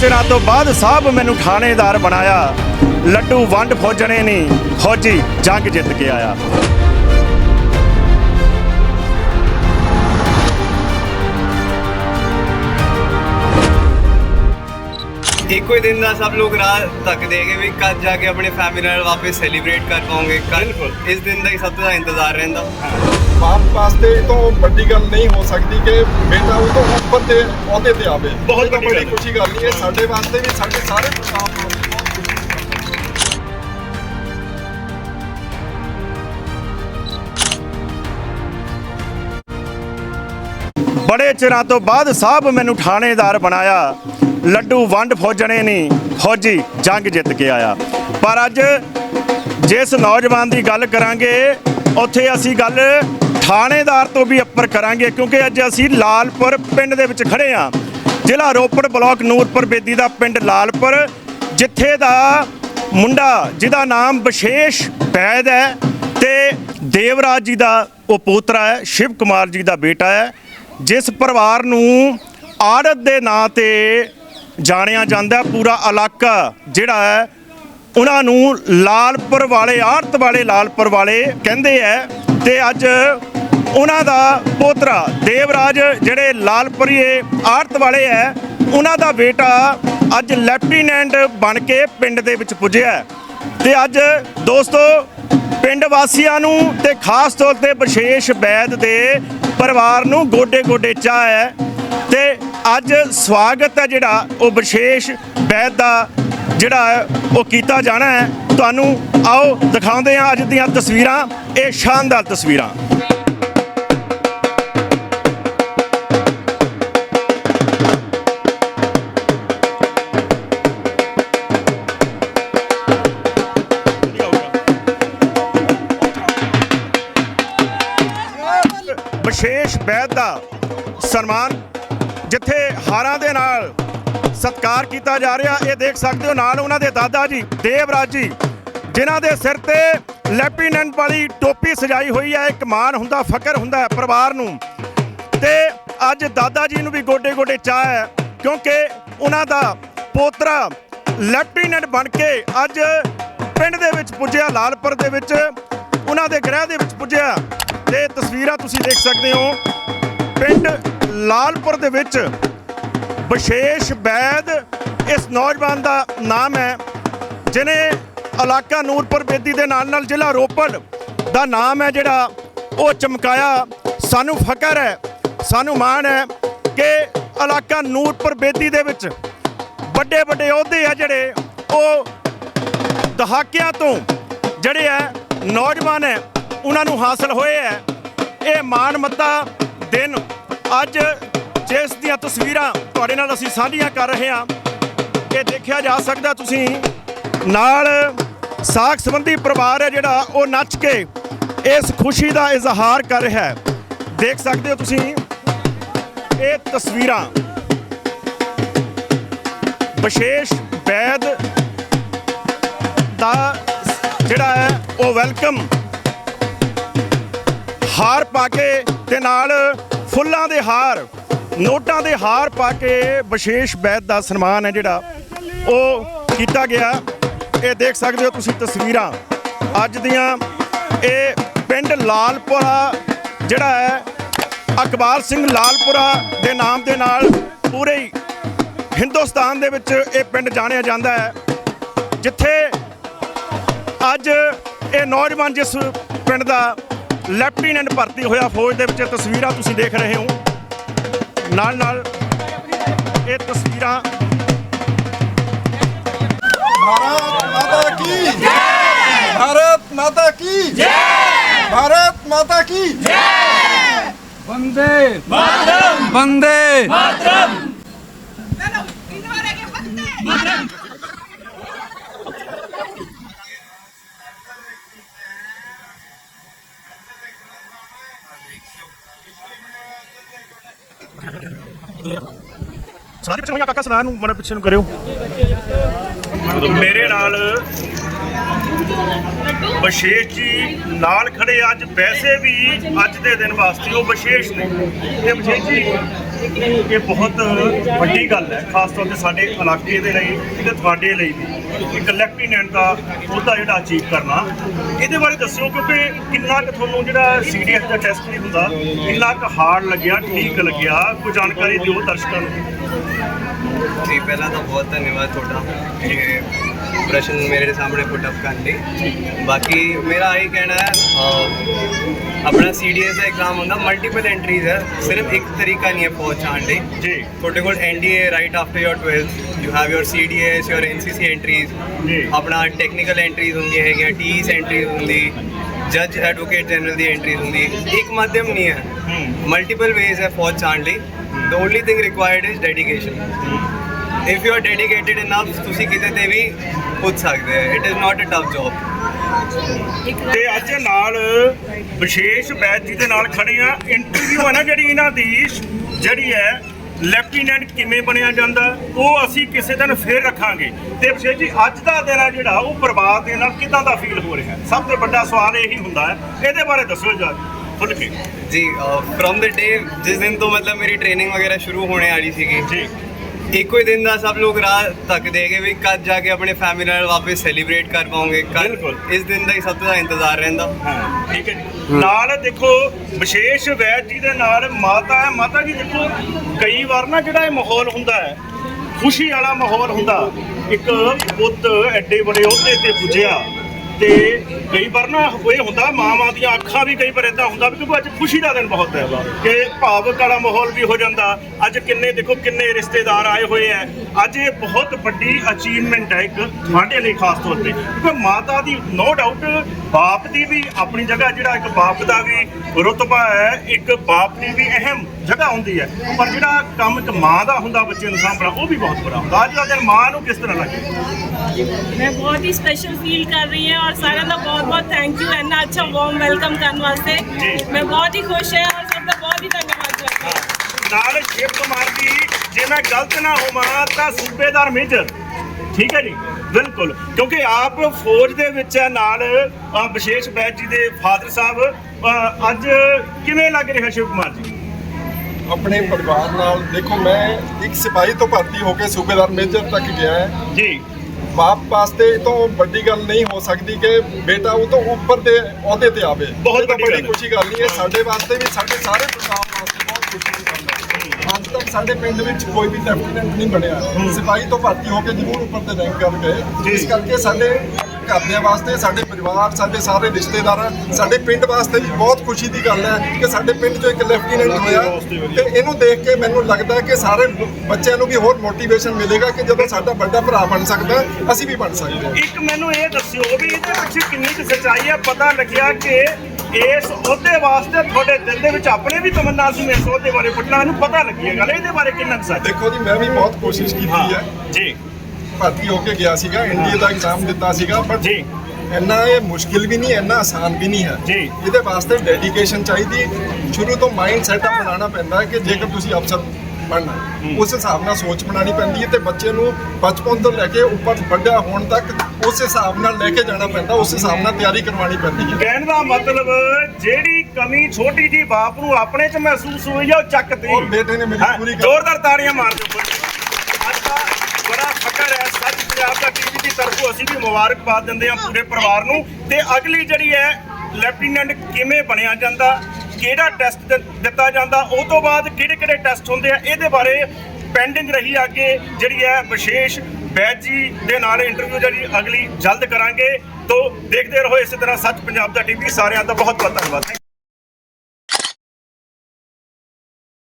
ਚਿਰਾਂ ਤੋਂ ਬਾਅਦ ਸਾਹਿਬ ਮੈਨੂੰ ਥਾਣੇਦਾਰ ਬਣਾਇਆ। ਲੱਡੂ ਵੰਡ ਫੌਜਣੇ ਨਹੀਂ ਫੌਜੀ ਜੰਗ ਜਿੱਤ ਕੇ ਆਇਆ। ਇੱਕੋ ਹੀ ਦਿਨ ਦਾ ਸਭ ਲੋਕ ਰਾਹ ਤੱਕਦੇ ਹੈਗੇ ਵੀ ਕਦ ਜਾ ਕੇ ਆਪਣੇ ਫੈਮਿਲੀ ਨਾਲ ਵਾਪਸ ਸੈਲੀਬ੍ਰੇਟ ਕਰ ਪਾਉਂਗੇ। ਕੱਲ ਇਸ ਦਿਨ ਦਾ ਹੀ ਸਭ ਤੋਂ ਜ਼ਿਆਦਾ ਇੰਤਜ਼ਾਰ ਰਹਿੰਦਾ। ਬਾਪ ਵਾਸਤੇ ਤੋਂ ਵੱਡੀ ਗੱਲ ਨਹੀਂ ਹੋ ਸਕਦੀ ਕਿ ਬੇਟਾ ਉਹ ਤੋਂ ਉੱਪਰ ਤੇ ਅਹੁਦੇ ਤੇ ਆਵੇ। ਬਹੁਤ ਵੱਡੀ। ਖੁਸ਼ੀ ਗੱਲ ਨਹੀਂ ਹੈ। ਸਾਡੇ ਵਾਸਤੇ ਵੀ ਸਾਡੇ ਸਾਰੇ ਪੰਜਾਬ ਵਾਸਤੇ ਬਹੁਤ ਖੁਸ਼ੀ ਬੜੇ ਚਿਰਾਂ ਤੋਂ ਬਾਅਦ ਸਾਹਿਬ ਮੈਨੂੰ ਥਾਣੇਦਾਰ ਬਣਾਇਆ। ਲੱਡੂ ਵੰਡ ਫੌਜਣੇ ਨਹੀਂ ਫੌਜੀ ਜੰਗ ਜਿੱਤ ਕੇ ਆਇਆ। ਪਰ ਅੱਜ ਜਿਸ ਨੌਜਵਾਨ ਦੀ ਗੱਲ ਕਰਾਂਗੇ ਉੱਥੇ ਅਸੀਂ ਗੱਲ ਥਾਣੇਦਾਰ ਤੋਂ ਵੀ ਉੱਪਰ ਕਰਾਂਗੇ, ਕਿਉਂਕਿ ਅੱਜ ਅਸੀਂ ਲਾਲਪੁਰ ਪਿੰਡ ਦੇ ਵਿੱਚ ਖੜੇ ਹਾਂ। ਜ਼ਿਲ੍ਹਾ ਰੋਪੜ ਬਲਾਕ ਨੂਰਪੁਰ ਬੇਦੀ ਦਾ ਪਿੰਡ ਲਾਲਪੁਰ, ਜਿੱਥੇ ਦਾ ਮੁੰਡਾ, ਜਿਹਦਾ ਨਾਮ ਵਿਸ਼ੇਸ਼ ਬੈਦ ਹੈ ਤੇ ਦੇਵਰਾਜ ਜੀ ਦਾ ਉਹ ਪੋਤਰਾ ਹੈ, ਸ਼ਿਵ ਕੁਮਾਰ ਜੀ ਦਾ ਬੇਟਾ ਹੈ, ਜਿਸ ਪਰਿਵਾਰ ਨੂੰ ਆੜਤ ਦੇ ਨਾਂ ਤੇ ਜਾਣਿਆ ਜਾਂਦਾ ਪੂਰਾ ਇਲਾਕਾ ਜਿਹੜਾ ਹੈ ਉਹਨਾਂ ਨੂੰ ਲਾਲਪੁਰ ਵਾਲੇ, ਆੜਤ ਵਾਲੇ ਲਾਲਪੁਰ ਵਾਲੇ ਕਹਿੰਦੇ ਐ ਤੇ ਅੱਜ ਉਹਨਾਂ ਦਾ ਪੋਤਰਾ ਦੇਵਰਾਜ, ਜਿਹੜੇ ਲਾਲਪੁਰੀਏ ਆੜਤ ਵਾਲੇ ਐ ਉਹਨਾਂ ਦਾ ਬੇਟਾ ਅੱਜ ਲੈਫਟੀਨੈਂਟ ਬਣ ਕੇ ਪਿੰਡ ਦੇ ਵਿੱਚ ਪੁੱਜਿਆ ਹੈ। ਤੇ ਅੱਜ ਦੋਸਤੋ, ਪਿੰਡ ਵਾਸੀਆਂ ਨੂੰ ਤੇ ਖਾਸ ਤੌਰ ਤੇ ਵਿਸ਼ੇਸ਼ ਵੈਦ ਦੇ ਪਰਿਵਾਰ ਨੂੰ ਗੋਡੇ ਗੋਡੇ ਚਾਹ ਹੈ ਤੇ ਅੱਜ ਸਵਾਗਤ ਹੈ ਜਿਹੜਾ ਉਹ ਵਿਸ਼ੇਸ਼ ਵੈਦ ਦਾ ਜਿਹੜਾ ਹੈ, ਉਹ ਕੀਤਾ ਜਾਣਾ ਹੈ। ਤੁਹਾਨੂੰ ਆਓ, ਦਿਖਾਉਂਦੇ ਹਾਂ ਅੱਜ ਦੀਆਂ ਤਸਵੀਰਾਂ। ਇਹ ਸ਼ਾਨਦਾਰ ਤਸਵੀਰਾਂ। ਵਿਸ਼ੇਸ਼ ਵੈਦ ਦਾ ਸਨਮਾਨ ਜਿੱਥੇ ਹਾਰਾਂ ਦੇ ਨਾਲ ਸਤਕਾਰ ਕੀਤਾ ਜਾ ਰਿਹਾ, ਇਹ ਦੇਖ ਸਕਦੇ ਹੋ ਨਾਲ ਉਹਨਾਂ ਦੇ ਦਾਦਾ ਜੀ, ਦੇਵਰਾਜ ਜੀ, ਜਿਨ੍ਹਾਂ ਦੇ ਸਿਰ ਤੇ ਲੈਫਟੀਨੈਂਟ ਵਾਲੀ ਟੋਪੀ ਸਜਾਈ ਹੋਈ ਹੈ, ਇੱਕ ਮਾਣ ਹੁੰਦਾ ਫਕਰ ਹੁੰਦਾ ਹੈ ਪਰਿਵਾਰ ਨੂੰ। ਤੇ ਅੱਜ ਦਾਦਾ ਜੀ ਨੂੰ ਵੀ ਗੋਡੇ ਗੋਡੇ ਚਾਹ ਹੈ, ਕਿਉਂਕਿ ਉਹਨਾਂ ਦਾ ਪੋਤਰਾ ਲੈਫਟੀਨੈਂਟ ਬਣ ਕੇ ਅੱਜ ਪਿੰਡ ਦੇ ਵਿੱਚ ਪੁੱਜਿਆ, ਲਾਲਪੁਰ ਦੇ ਵਿੱਚ, ਉਹਨਾਂ ਦੇ ਗ੍ਰਹਿ ਦੇ ਵਿੱਚ ਪੁੱਜਿਆ। ਤੇ ਤਸਵੀਰਾਂ ਤੁਸੀਂ ਦੇਖ ਸਕਦੇ ਹੋ, ਪਿੰਡ ਲਾਲਪੁਰ ਦੇ ਵਿੱਚ ਵਿਸ਼ੇਸ਼ ਵੈਦ ਇਸ ਨੌਜਵਾਨ ਦਾ ਨਾਮ ਹੈ ਜਿਨੇ ਇਲਾਕਾ ਨੂਰਪੁਰ ਬੇਦੀ ਦੇ ਨਾਲ ਨਾਲ ਜ਼ਿਲ੍ਹਾ ਰੋਪੜ ਦਾ ਨਾਮ ਹੈ ਜਿਹੜਾ ਉਹ ਚਮਕਾਇਆ। ਸਾਨੂੰ ਫਕਰ ਹੈ, ਸਾਨੂੰ ਮਾਣ ਹੈ ਕਿ ਇਲਾਕਾ ਨੂਰਪੁਰ ਬੇਦੀ ਦੇ ਵਿੱਚ ਵੱਡੇ ਵੱਡੇ ਅਹੁਦੇ ਆ ਜਿਹੜੇ ਉਹ ਦਹਾਕਿਆਂ ਤੋਂ ਜਿਹੜੇ ਹੈ ਨੌਜਵਾਨ ਹੈ, ਉਹਨਾਂ ਨੂੰ ਹਾਸਲ ਹੋਏ ਹੈ। ਇਹ ਮਾਣ ਮੱਤਾ ਦਿਨ ਅੱਜ ਜਿਸ ਦੀਆਂ ਤਸਵੀਰਾਂ ਤੁਹਾਡੇ ਨਾਲ ਅਸੀਂ ਸਾਂਝੀਆਂ ਕਰ ਰਹੇ ਹਾਂ, ਇਹ ਦੇਖਿਆ ਜਾ ਸਕਦਾ ਤੁਸੀਂ ਨਾਲ ਸਾਖ ਸੰਬੰਧੀ ਪਰਿਵਾਰ ਹੈ ਜਿਹੜਾ ਉਹ ਨੱਚ ਕੇ ਇਸ ਖੁਸ਼ੀ ਦਾ ਇਜ਼ਹਾਰ ਕਰ ਰਿਹਾ ਹੈ। ਦੇਖ ਸਕਦੇ ਹੋ ਤੁਸੀਂ ਇਹ ਤਸਵੀਰਾਂ। ਵਿਸ਼ੇਸ਼ ਵੈਦ ਦਾ ਜਿਹੜਾ ਹੈ, ਉਹ ਵੈਲਕਮ। ਹਾਰ ਪਾ ਕੇ ਤੇ ਨਾਲ ਫੁੱਲਾਂ ਦੇ ਹਾਰ। ਨੋਟਾਂ ਦੇ ਹਾਰ ਪਾ ਕੇ ਵਿਸ਼ੇਸ਼ ਵੈਦ ਦਾ ਸਨਮਾਨ ਹੈ ਜਿਹੜਾ ਉਹ ਕੀਤਾ ਗਿਆ। ਇਹ ਦੇਖ ਸਕਦੇ ਹੋ ਤੁਸੀਂ ਤਸਵੀਰਾਂ। ਅੱਜ ਦੀਆਂ ਇਹ ਪਿੰਡ ਲਾਲਪੁਰਾ ਜਿਹੜਾ ਹੈ ਅਕਬਾਰ ਸਿੰਘ ਲਾਲਪੁਰਾ ਦੇ ਨਾਮ ਦੇ ਨਾਲ ਪੂਰੇ ਹਿੰਦੁਸਤਾਨ ਦੇ ਵਿੱਚ ਇਹ ਪਿੰਡ ਜਾਣਿਆ ਜਾਂਦਾ ਹੈ। ਜਿੱਥੇ ਅੱਜ ਇਹ ਨੌਜਵਾਨ ਜਿਸ ਪਿੰਡ ਦਾ ਲੈਫਟੀਨੈਂਟ ਭਰਤੀ ਹੋਇਆ ਫੌਜ ਦੇ ਵਿੱਚ ਇਹ ਤਸਵੀਰਾਂ ਤੁਸੀਂ ਦੇਖ ਰਹੇ ਹੋ। ਨਾਲ ਨਾਲ ਇਹ ਤਸਵੀਰਾਂ ਭਾਰਤ ਮਾਤਾ ਕੀ? ਜੈ ਭਾਰਤ ਮਾਤਾ ਕੀ? ਜੈ ਭਾਰਤ ਮਾਤਾ ਕੀ? ਜੈ ਬੰਦੇ ਮਾਤਰਮ। ਬੰਦੇ ਮਾਤਰਮ। Mataram Thank you. ਸਾਰੇ ਪਿੱਛੇ ਹੋਈਆਂ ਕਾਕਾ ਸੁਣਾ ਨੂੰ ਮਨ ਪਿੱਛੇ ਨੂੰ ਕਰਿਓ। ਮੇਰੇ ਨਾਲ ਵਿਸ਼ੇਸ਼ ਜੀ ਨਾਲ ਖੜੇ ਅੱਜ, ਵੈਸੇ ਵੀ ਅੱਜ ਦੇ ਦਿਨ ਵਾਸਤੇ ਉਹ ਵਿਸ਼ੇਸ਼ ਨੇ। ਇਹ ਵਿਸ਼ੇਸ਼ ਜੀ, ਇਹ ਬਹੁਤ ਵੱਡੀ ਗੱਲ ਹੈ, ਖਾਸ ਤੌਰ ਤੇ ਸਾਡੇ ਇਲਾਕੇ ਦੇ ਲਈ ਤੇ ਤੁਹਾਡੇ ਲਈ ਵੀ। ਇੱਕ ਲੈਫਟੀਨੈਂਟ ਦਾ ਉਹਦਾ ਜਿਹੜਾ ਅਚੀਵ ਕਰਨਾ। ਇਹਦੇ ਬਾਰੇ ਦੱਸਿਓ ਕਿਉਂਕਿ ਕਿੰਨਾ ਕੁ ਤੁਹਾਨੂੰ ਜਿਹੜਾ ਸੀਡੀਐਸ ਦਾ ਟੈਸਟ ਨਹੀਂ ਹੁੰਦਾ, ਕਿੰਨਾ ਕੁ ਹਾਰਡ ਲੱਗਿਆ, ਠੀਕ ਲੱਗਿਆ, ਕੋਈ ਜਾਣਕਾਰੀ ਦਿਓ ਦਰਸ਼ਕਾਂ ਨੂੰ। ਜੀ, ਪਹਿਲਾਂ ਤਾਂ ਬਹੁਤ ਧੰਨਵਾਦ ਤੁਹਾਡਾ। ਪ੍ਰਸ਼ਨ ਮੇਰੇ ਸਾਹਮਣੇ ਪੁੱਟ ਅਪ ਕਰਨ ਲਈ। ਬਾਕੀ ਮੇਰਾ ਇਹ ਕਹਿਣਾ ਹੈ ਆਪਣਾ ਸੀਡੀਐਸ ਦਾ ਐਗਜ਼ਾਮ ਹੁੰਦਾ ਮਲਟੀਪਲ ਐਂਟਰੀਜ਼ ਹੈ ਸਿਰਫ ਇੱਕ ਤਰੀਕਾ ਨਹੀਂ ਹੈ ਪਹੁੰਚਾਉਣ ਲਈ। ਜੀ। ਤੁਹਾਡੇ ਕੋਲ NDA right after your 12th you have your CDS your NCC entries ਜੀ। ਆਪਣਾ ਟੈਕਨੀਕਲ ਐਂਟਰੀਜ਼ ਹੁੰਦੀਆਂ ਹੈਗੀਆਂ ਟੀਸ ਐਂਟਰੀਜ਼ ਹੁੰਦੀ ਜੱਜ ਐਡਵੋਕੇਟ ਜਨਰਲ ਦੀ ਐਂਟਰੀਜ਼ ਹੁੰਦੀ ਇੱਕ ਮਾਧਿਅਮ ਨਹੀਂ ਹੈ। ਮਲਟੀਪਲ ਵੇਜ਼ ਹੈ ਫੌਜ ਚਾਣ ਲਈ। The only thing required is dedication if you are dedicated enough ਤੁਸੀਂ ਕਿਤੇ ਤੇ ਵੀ ਪੁੱਛ ਸਕਦੇ ਹੋ। It is not a tough job ਤੇ ਅੱਜ ਨਾਲ ਵਿਸ਼ੇਸ਼ ਬੈਚ ਜਿਹਦੇ ਨਾਲ ਖੜੇ ਆ। ਇੰਟਰਵਿਊ ਹੈ ਨਾ ਜਿਹੜੀ ਇਹਨਾਂ ਦੀ ਜਿਹੜੀ ਹੈ ਲੈਫਟੀਨੈਂਟ ਕਿਵੇਂ ਬਣਿਆ ਜਾਂਦਾ ਉਹ ਅਸੀਂ ਕਿਸੇ ਦਿਨ ਫੇਰ ਰੱਖਾਂਗੇ। ਤੇ ਵਿਸ਼ੇਸ਼ ਜੀ ਅੱਜ ਦਾ ਦਿਨ ਆ ਜਿਹੜਾ ਉਹ ਪਰਿਵਾਰ ਦੇ ਨਾਲ ਕਿਦਾਂ ਦਾ ਫੀਲ ਹੋ ਰਿਹਾ? ਸਭ ਤੋਂ ਵੱਡਾ ਸਵਾਲ ਇਹੀ ਹੁੰਦਾ ਹੈ। ਇਹਦੇ ਬਾਰੇ ਦੱਸੋ ਜੀ ਖੁੱਲ ਕੇ। ਜੀ ਫਰਮ ਦ ਡੇ ਜਿਸ ਦਿਨ ਤੋਂ ਮਤਲਬ ਮੇਰੀ ਟ੍ਰੇਨਿੰਗ ਵਗੈਰਾ ਸ਼ੁਰੂ ਹੋਣੇ ਵਾਲੀ ਸੀਗੀ ਜੀ। ਇੱਕੋ ਹੀ ਦਿਨ ਦਾ ਸਭ ਲੋਕ ਰਾਹ ਤੱਕਦੇ ਹੈਗੇ ਵੀ ਕਦ ਜਾ ਕੇ ਆਪਣੇ ਫੈਮਿਲੀ ਨਾਲ ਵਾਪਸ ਸੈਲੀਬ੍ਰੇਟ ਕਰ ਪਾਉਂਗੇ। ਬਿਲਕੁਲ। ਇਸ ਦਿਨ ਦਾ ਹੀ ਸਭ ਤੋਂ ਜ਼ਿਆਦਾ ਇੰਤਜ਼ਾਰ ਰਹਿੰਦਾ। ਹਾਂ ਠੀਕ ਹੈ ਜੀ। ਨਾਲ ਦੇਖੋ ਵਿਸ਼ੇਸ਼ ਵੈਦ ਜੀ ਦੇ ਨਾਲ ਮਾਤਾ ਹੈ। ਮਾਤਾ ਜੀ ਦੇਖੋ ਕਈ ਵਾਰ ਨਾ ਜਿਹੜਾ ਇਹ ਮਾਹੌਲ ਹੁੰਦਾ ਹੈ ਖੁਸ਼ੀ ਵਾਲਾ ਮਾਹੌਲ ਹੁੰਦਾ। ਇੱਕ ਪੁੱਤ ਐਡੇ ਬੜੇ ਅਹੁਦੇ ਤੇ ਪੁੱਜਿਆ। ਤੇ ਕਈ ਵਾਰ ਨਾ ਇਹ ਹੁੰਦਾ, ਮਾਵਾਂ ਦੀਆਂ ਅੱਖਾਂ ਵੀ ਕਈ ਵਾਰ ਇਦਾਂ ਹੁੰਦਾ ਵੀ ਕਿਉਂਕਿ ਅੱਜ ਖੁਸ਼ੀ ਦਾ ਦਿਨ ਬਹੁਤ ਹੈ। ਕਿ ਭਾਵਕ ਵਾਲਾ ਮਾਹੌਲ ਵੀ ਹੋ ਜਾਂਦਾ। ਅੱਜ ਕਿੰਨੇ ਦੇਖੋ, ਕਿੰਨੇ ਰਿਸ਼ਤੇਦਾਰ ਆਏ ਹੋਏ ਆ ਅੱਜ ਇਹ ਬਹੁਤ ਵੱਡੀ ਅਚੀਵਮੈਂਟ ਹੈ ਇੱਕ ਸਾਡੇ ਲਈ ਖਾਸ ਤੌਰ ਤੇ। ਕਿਉਂਕਿ ਮਾਤਾ ਦੀ ਨੋ ਡਾਊਟ ਬਾਪ ਦੀ ਵੀ ਆਪਣੀ ਜਗ੍ਹਾ ਜਿਹੜਾ ਇੱਕ ਬਾਪ ਦਾ ਵੀ ਰੁਤਬਾ ਹੈ, ਇੱਕ ਬਾਪ ਦੀ ਵੀ ਅਹਿਮ ਜਗ੍ਹਾ ਹੁੰਦੀ ਹੈ। ਪਰ ਜਿਹੜਾ ਕੰਮ ਇੱਕ ਮਾਂ ਦਾ ਹੁੰਦਾ ਬੱਚੇ ਨੂੰ ਸਾਂਭਣਾ ਉਹ ਵੀ ਬਹੁਤ ਬੜਾ ਹੁੰਦਾ। ਅੱਜ ਦਾ ਦਿਨ ਮਾਂ ਨੂੰ ਕਿਸ ਤਰ੍ਹਾਂ ਲੱਗੇ? ਮੈਂ ਬਹੁਤ ਹੀ ਸਪੈਸ਼ਲ ਫੀਲ ਕਰ ਰਹੀ ਹਾਂ ਔਰ ਸਾਰਿਆਂ ਦਾ ਬਹੁਤ ਬਹੁਤ ਥੈਂਕ ਯੂ ਇੰਨਾ ਅੱਛਾ ਵਾਰਮ ਵੈਲਕਮ ਕਰਨ ਵਾਸਤੇ। ਮੈਂ ਬਹੁਤ ਹੀ ਖੁਸ਼ ਹਾਂ ਔਰ ਸਭ ਦਾ ਬਹੁਤ ਹੀ ਧੰਨਵਾਦ ਕਰਦੀ ਹਾਂ। ਨਾਲ ਸ਼ਿਵ ਕੁਮਾਰ ਜੀ ਜੇ ਮੈਂ ਗਲਤ ਨਾ ਹੋਵਾਂ ਤਾਂ ਸੂਬੇਦਾਰ ਮੇਜਰ। ਠੀਕ ਹੈ ਜੀ? ਬਿਲਕੁਲ। ਕਿਉਂਕਿ ਆਪ ਫੌਜ ਦੇ ਵਿੱਚ ਹੈ ਨਾਲ ਵਿਸ਼ੇਸ਼ ਬੈਚ ਜੀ ਦੇ ਫਾਦਰ ਸਾਹਿਬ। ਅੱਜ ਕਿਵੇਂ ਲੱਗ ਰਿਹਾ ਸ਼ਿਵ ਕੁਮਾਰ ਜੀ? ਆਪਣੇ ਪਰਿਵਾਰ ਨਾਲ ਦੇਖੋ ਮੈਂ ਇੱਕ ਸਿਪਾਹੀ ਤੋਂ ਭਰਤੀ ਹੋ ਕੇ ਸੂਬੇਦਾਰ ਮੇਜਰ ਤੱਕ ਗਿਆ ਹੈ। ਜੀ। ਬਾਪ ਵਾਸਤੇ ਇਹ ਤੋਂ ਵੱਡੀ ਗੱਲ ਨਹੀਂ ਹੋ ਸਕਦੀ ਕਿ ਬੇਟਾ ਉਹ ਤੋਂ ਉੱਪਰ ਦੇ ਅਹੁਦੇ ਤੇ ਆਵੇ। ਬਹੁਤ ਤਾਂ ਵੱਡੀ। ਖੁਸ਼ੀ ਗੱਲ ਨਹੀਂ ਹੈ। ਸਾਡੇ ਵਾਸਤੇ ਵੀ ਸਾਡੇ ਸਾਰੇ ਪੰਜਾਬ ਵਾਸਤੇ ਬਹੁਤ ਖੁਸ਼ੀ ਦੀ ਗੱਲ ਹੈ। ਅੱਜ ਤੱਕ ਸਾਡੇ ਪਿੰਡ ਵਿੱਚ ਕੋਈ ਵੀ ਲੈਫਟੀਨੈਂਟ ਨਹੀਂ ਬਣਿਆ। ਸਿਪਾਹੀ ਤੋਂ ਭਰਤੀ ਹੋ ਕੇ ਜ਼ਰੂਰ ਉੱਪਰ ਦੇ ਰੈਂਕ ਕਰ ਗਏ। ਇਸ ਕਰਕੇ ਸਾਡੇ ਘਰਦਿਆਂ ਵਾਸਤੇ ਸਾਡੇ ਪਰਿਵਾਰ ਸਾਡੇ ਸਾਰੇ ਰਿਸ਼ਤੇਦਾਰ ਸਾਡੇ ਪਿੰਡ ਵਾਸਤੇ ਵੀ ਬਹੁਤ ਖੁਸ਼ੀ ਦੀ ਗੱਲ ਹੈ ਕਿ ਸਾਡੇ ਪਿੰਡ ਚੋਂ ਇੱਕ ਲੈਫਟੀਨੈਂਟ ਹੋਇਆ। ਤੇ ਇਹਨੂੰ ਦੇਖ ਕੇ ਮੈਨੂੰ ਲੱਗਦਾ ਹੈ ਕਿ ਸਾਰੇ ਬੱਚਿਆਂ ਨੂੰ ਵੀ ਹੋਰ ਮੋਟੀਵੇਸ਼ਨ ਮਿਲੇਗਾ ਕਿ ਜਦੋਂ ਸਾਡਾ ਵੱਡਾ ਭਰਾ ਬਣ ਸਕਦਾ ਅਸੀਂ ਵੀ ਬਣ ਸਕਦੇ ਹਾਂ। ਇੱਕ ਮੈਨੂੰ ਇਹ ਦੱਸਿਓ ਵੀ ਇਹਦੇ ਪਿੱਛੇ ਕਿੰਨੀ ਕੁ ਸੱਚਾਈ ਹੈ ਪਤਾ ਲੱਗਿਆ ਕਿ ਇਸ ਅਹੁਦੇ ਵਾਸਤੇ ਤੁਹਾਡੇ ਦਿਲ ਦੇ ਵਿੱਚ ਆਪਣੇ ਵੀ ਤਮੰਨਾ ਸੀ ਇਸ ਅਹੁਦੇ ਬਾਰੇ ਪੁੱਛਣਾ ਮੈਨੂੰ ਪਤਾ ਲੱਗੀ ਹੈ ਗੱਲ ਇਹਦੇ ਬਾਰੇ ਕਿੰਨਾ ਕੁ ਸੱਚ? ਦੇਖੋ ਜੀ ਮੈਂ ਵੀ ਬਹੁਤ ਕੋਸ਼ਿਸ਼ ਕੀਤੀ ਹੈ। ਜੀ। ਭਰਤੀ ਹੋ ਕੇ ਗਿਆ ਸੀਗਾ ਇੰਡੀਆ ਦਾ ਐਗਜ਼ਾਮ ਦਿੱਤਾ ਸੀਗਾ ਬਟ ਜੀ। ਇੰਨਾ ਇਹ ਮੁਸ਼ਕਿਲ ਵੀ ਨਹੀਂ ਇੰਨਾ ਆਸਾਨ ਵੀ ਨਹੀਂ ਹੈ। ਜੀ। ਇਹਦੇ ਵਾਸਤੇ ਡੈਡੀਕੇਸ਼ਨ ਚਾਹੀਦੀ ਸ਼ੁਰੂ ਤੋਂ ਮਾਈਂਡ ਸੈਟਅਪ ਬਣਾਉਣਾ ਪੈਂਦਾ ਹੈ ਕਿ ਜੇਕਰ ਤੁਸੀਂ ਅਫਸਰ ਬਣਨਾ ਉਸ ਹਿਸਾਬ ਨਾਲ ਸੋਚ ਬਣਾਉਣੀ ਪੈਂਦੀ ਹੈ ਤੇ ਬੱਚੇ ਨੂੰ ਬਚਪਨ ਤੋਂ ਲੈ ਕੇ ਉੱਪਰ ਵੱਡਾ ਹੋਣ ਤੱਕ ਉਸ ਹਿਸਾਬ ਨਾਲ ਲੈ ਕੇ ਜਾਣਾ ਪੈਂਦਾ ਉਸ ਹਿਸਾਬ ਨਾਲ ਤਿਆਰੀ ਕਰਵਾਉਣੀ ਪੈਂਦੀ ਹੈ। ਕਹਿਣ ਦਾ ਮਤਲਬ ਜਿਹੜੀ ਕਮੀ ਛੋਟੀ ਜੀ ਬਾਪ ਨੂੰ ਆਪਣੇ ਚ ਮਹਿਸੂਸ ਹੋਈ ਆ ਉਹ ਚੱਕਤੀ ਔਰ ਬੇਟੇ ਨੇ ਮੇਰੀ ਹਾਂ, ਪੂਰੀ ਕਰ- ਜ਼ੋਰਦਾਰ ਤਾੜੀਆਂ ਮਾਰ ਦਿਓ। ਅੱਜ ਦਾ ਬੜਾ ਸੱਚ ਪੰਜਾਬ ਦਾ ਟੀਵੀ ਦੀ ਤਰਫੋਂ ਅਸੀਂ ਵੀ ਮੁਬਾਰਕਬਾਦ ਦਿੰਦੇ ਹਾਂ ਪੂਰੇ ਪਰਿਵਾਰ ਨੂੰ। ਤੇ ਅਗਲੀ ਜਿਹੜੀ ਹੈ ਲੈਫਟੀਨੈਂਟ ਕਿਵੇਂ ਬਣਿਆ ਜਾਂਦਾ, ਕਿਹੜਾ ਟੈਸਟ ਦਿੱਤਾ ਜਾਂਦਾ, ਉਹ ਤੋਂ ਬਾਅਦ ਕਿਹੜੇ ਕਿਹੜੇ ਟੈਸਟ ਹੁੰਦੇ ਆ, ਇਹਦੇ ਬਾਰੇ ਪੈਂਡਿੰਗ ਰਹੀ ਅੱਗੇ ਜਿਹੜੀ ਹੈ ਵਿਸ਼ੇਸ਼ ਬੈਚ ਜੀ ਦੇ ਨਾਲ ਇੰਟਰਵਿਊ ਜਿਹੜੀ ਅਗਲੀ ਜਲਦ ਕਰਾਂਗੇ। ਤੋਂ ਦੇਖਦੇ ਰਹੋ ਇਸੇ ਤਰ੍ਹਾਂ ਸੱਚ ਪੰਜਾਬ ਦਾ ਟੀਵੀ ਸਾਰਿਆਂ ਦਾ ਬਹੁਤ ਬਹੁਤ ਧੰਨਵਾਦ।